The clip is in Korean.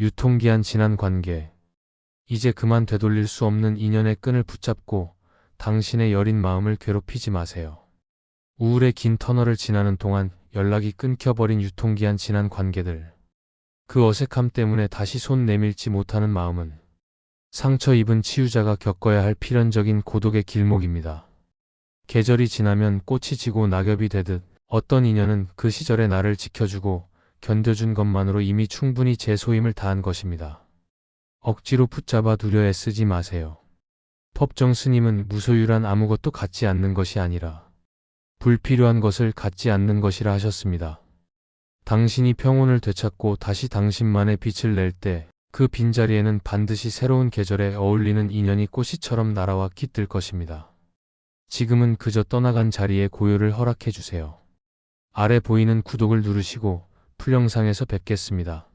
유통기한 지난 관계. 이제 그만 되돌릴 수 없는 인연의 끈을 붙잡고 당신의 여린 마음을 괴롭히지 마세요. 우울의 긴 터널을 지나는 동안 연락이 끊겨버린 유통기한 지난 관계들. 그 어색함 때문에 다시 손 내밀지 못하는 마음은 상처 입은 치유자가 겪어야 할 필연적인 고독의 길목입니다. 계절이 지나면 꽃이 지고 낙엽이 되듯 어떤 인연은 그 시절의 나를 지켜주고 견뎌준 것만으로 이미 충분히 제 소임을 다한 것입니다. 억지로 붙잡아 두려 애쓰지 마세요. 법정 스님은 무소유란 아무것도 갖지 않는 것이 아니라 불필요한 것을 갖지 않는 것이라 하셨습니다. 당신이 평온을 되찾고 다시 당신만의 빛을 낼 때 그 빈자리에는 반드시 새로운 계절에 어울리는 인연이 꽃이처럼 날아와 깃들 것입니다. 지금은 그저 떠나간 자리에 고요를 허락해 주세요. 아래 보이는 구독을 누르시고 풀영상에서 뵙겠습니다.